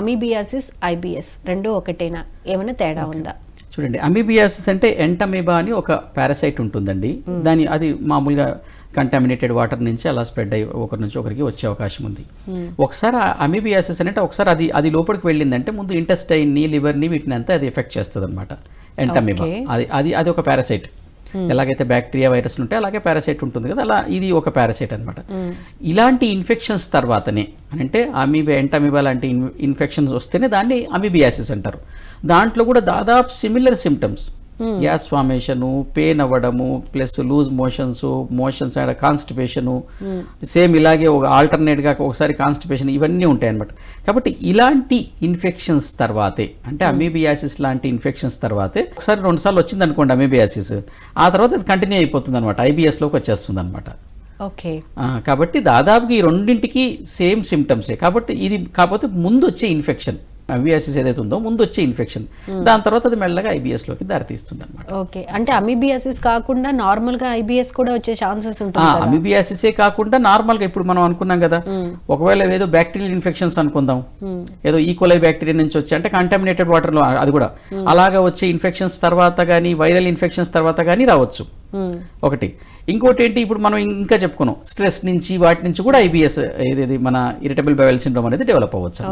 Amoebiasis IBS రెండు ఒకటేనా? ఏమైనా తేడా ఉందా? చూడండి అమీబియాసిస్ అంటే ఎంటమీబా అని ఒక పారాసైట్ ఉంటుందండి. దాని అది మామూలుగా కంటామినేటెడ్ వాటర్ నుంచి అలా స్ప్రెడ్ అయ్యి ఒకరి నుంచి ఒకరికి వచ్చే అవకాశం ఉంది. ఒకసారి అమీబియాసిస్ అంటే ఒకసారి అది అది లోపలికి వెళ్ళిందంటే ముందు ఇంటెస్టైన్ని లివర్ని వీటిని అంతా అది ఎఫెక్ట్ చేస్తుంది అనమాట ఎంటమీబా. అది అది అది ఒక పారాసైట్. ఎలాగైతే బ్యాక్టీరియా వైరస్లు ఉంటాయి అలాగే పారాసైట్ ఉంటుంది కదా అలా ఇది ఒక పారాసైట్ అనమాట ఇలాంటి ఇన్ఫెక్షన్స్ తర్వాతనే అంటే అమీబా ఎంటమీబా లాంటి ఇన్ఫెక్షన్స్ వస్తేనే దాన్ని అమీబియాసిస్ అంటారు. దాంట్లో కూడా దాదాపు similar symptoms gas formation pain అవ్వడము plus loose motions motions and constipation. Same ఇలాగే ఒక ఆల్టర్నేట్గా ఒకసారి కాన్స్టిపేషన్ ఇవన్నీ ఉంటాయి అనమాట కాబట్టి ఇలాంటి ఇన్ఫెక్షన్స్ తర్వాతే అంటే అమీబియాసిస్ లాంటి ఇన్ఫెక్షన్స్ తర్వాతే ఒకసారి రెండు సార్లు వచ్చింది అనుకోండి అమీబియాసిస్. ఆ తర్వాత అది కంటిన్యూ అయిపోతుంది అనమాట ఐబిఎస్లోకి వచ్చేస్తుంది అనమాట ఓకే కాబట్టి దాదాపుగా ఈ రెండింటికి సేమ్ సిమ్టమ్సే కాబట్టి ఇది కాకపోతే ముందు వచ్చే ఇన్ఫెక్షన్. అవియాసిస్ ఏదైతే ఉందో ముందు వచ్చే ఇన్ఫెక్షన్ దాని తర్వాత అది మెల్లగా ఐబిఎస్లోకి దారితీస్తుంది అనమాట ఓకే. అంటే అమీబియాసిస్ కాకుండా నార్మల్గా ఐబిఎస్ కూడా వచ్చే ఛాన్సెస్ కదా? అమిబియాసిసే కాకుండా నార్మల్గా ఇప్పుడు మనం అనుకున్నాం కదా ఒకవేళ ఏదో బ్యాక్టీరియల్ ఇన్ఫెక్షన్స్ అనుకుందాం ఏదో ఈకోలై బ్యాక్టీరియా నుంచి వచ్చి అంటే కంటామినేటెడ్ వాటర్లో అది కూడా. అలాగా వచ్చే ఇన్ఫెక్షన్స్ తర్వాత కానీ వైరల్ ఇన్ఫెక్షన్స్ తర్వాత కానీ రావచ్చు. ఒకటి. ఇంకోటి ఏంటి ఇప్పుడు మనం ఇంకా చెప్పుకున్నాం స్ట్రెస్ నుంచి వాటి నుంచి కూడా ఐబిఎస్ ఏదేది మన ఇరిటబుల్ బెవెల్ సిండ్రోమ్ అనేది డెవలప్ అవ్వచ్చు